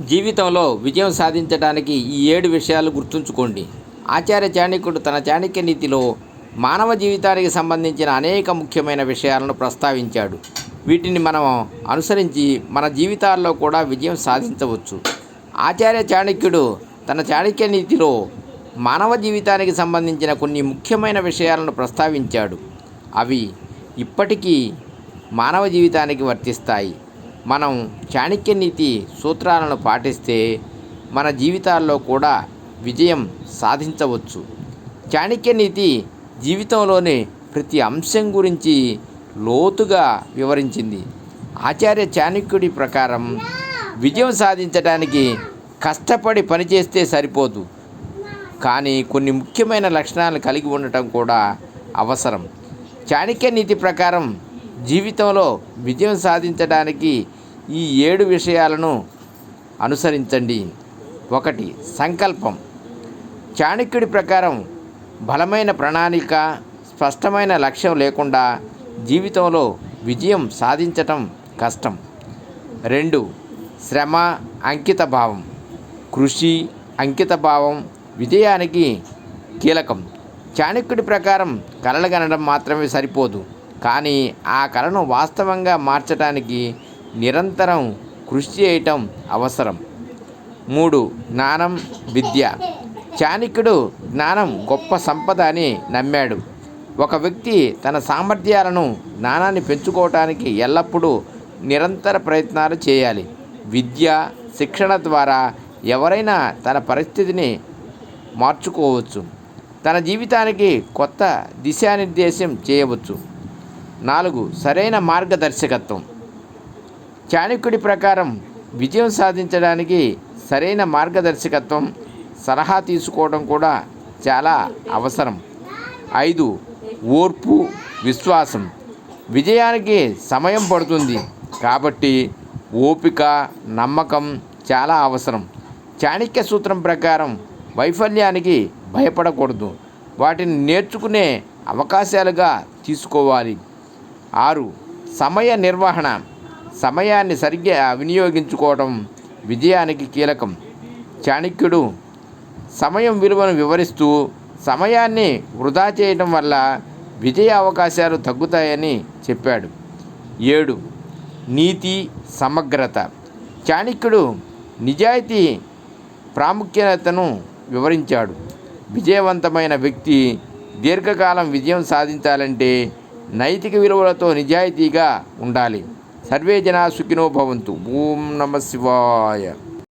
జీవితంలో విజయం సాధించడానికి ఈ ఏడు విషయాలు గుర్తుంచుకోండి. ఆచార్య చాణిక్యుడు తన చాణక్య నీతిలో మానవ జీవితానికి సంబంధించిన అనేక ముఖ్యమైన విషయాలను ప్రస్తావించాడు. వీటిని మనం అనుసరించి మన జీవితాల్లో కూడా విజయం సాధించవచ్చు. ఆచార్య చాణక్యుడు తన చాణక్య నీతిలో మానవ జీవితానికి సంబంధించిన కొన్ని ముఖ్యమైన విషయాలను ప్రస్తావించాడు. అవి ఇప్పటికీ మానవ జీవితానికి వర్తిస్తాయి. మనం చాణక్య నీతి సూత్రాలను పాటిస్తే మన జీవితాల్లో కూడా విజయం సాధించవచ్చు. చాణక్య నీతి జీవితంలోని ప్రతి అంశం గురించి లోతుగా వివరించింది. ఆచార్య చాణక్యుడి ప్రకారం విజయం సాధించడానికి కష్టపడి పనిచేస్తే సరిపోదు. కానీ కొన్ని ముఖ్యమైన లక్షణాలు కలిగి ఉండటం కూడా అవసరం. చాణక్య నీతి ప్రకారం జీవితంలో విజయం సాధించడానికి ఈ ఏడు విషయాలను అనుసరించండి. ఒకటి సంకల్పం. చాణక్యుడి ప్రకారం బలమైన ప్రణాళిక స్పష్టమైన లక్ష్యం లేకుండా జీవితంలో విజయం సాధించటం కష్టం. రెండు శ్రమ అంకిత భావం. కృషి అంకిత భావం విజయానికి కీలకం. చాణక్యుడి ప్రకారం కలలుగనడం మాత్రమే సరిపోదు. కానీ ఆ కళను వాస్తవంగా మార్చడానికి నిరంతరం కృషి చేయటం అవసరం. మూడు జ్ఞానం విద్య. చాణక్యుడు జ్ఞానం గొప్ప సంపద అని నమ్మాడు. ఒక వ్యక్తి తన సామర్థ్యాలను జ్ఞానాన్ని పెంచుకోవటానికి ఎల్లప్పుడూ నిరంతర ప్రయత్నాలు చేయాలి. విద్య శిక్షణ ద్వారా ఎవరైనా తన పరిస్థితిని మార్చుకోవచ్చు. తన జీవితానికి కొత్త దిశానిర్దేశం చేయవచ్చు. నాలుగు సరైన మార్గదర్శకత్వం. చాణక్యుడి ప్రకారం విజయం సాధించడానికి సరైన మార్గదర్శకత్వం సలహా తీసుకోవడం కూడా చాలా అవసరం. ఐదు ఓర్పు విశ్వాసం. విజయానికి సమయం పడుతుంది కాబట్టి ఓపిక నమ్మకం చాలా అవసరం. చాణక్య సూత్రం ప్రకారం వైఫల్యానికి భయపడకూడదు. వాటిని నేర్చుకునే అవకాశాలుగా తీసుకోవాలి. ఆరు సమయ నిర్వహణ. సమయాన్ని సరిగ్గా వినియోగించుకోవడం విజయానికి కీలకం. చాణక్యుడు సమయం విలువను వివరిస్తూ సమయాన్ని వృధా చేయడం వల్ల విజయ అవకాశాలు తగ్గుతాయని చెప్పాడు. ఏడు నీతి సమగ్రత. చాణక్యుడు నిజాయితీ ప్రాముఖ్యతను వివరించాడు. విజయవంతమైన వ్యక్తి దీర్ఘకాలం విజయం సాధించాలంటే నైతిక విలువలతో నిజాయితీగా ఉండాలి. సర్వే జనా సుఖినో భవంతు. ఓం నమ శివాయ.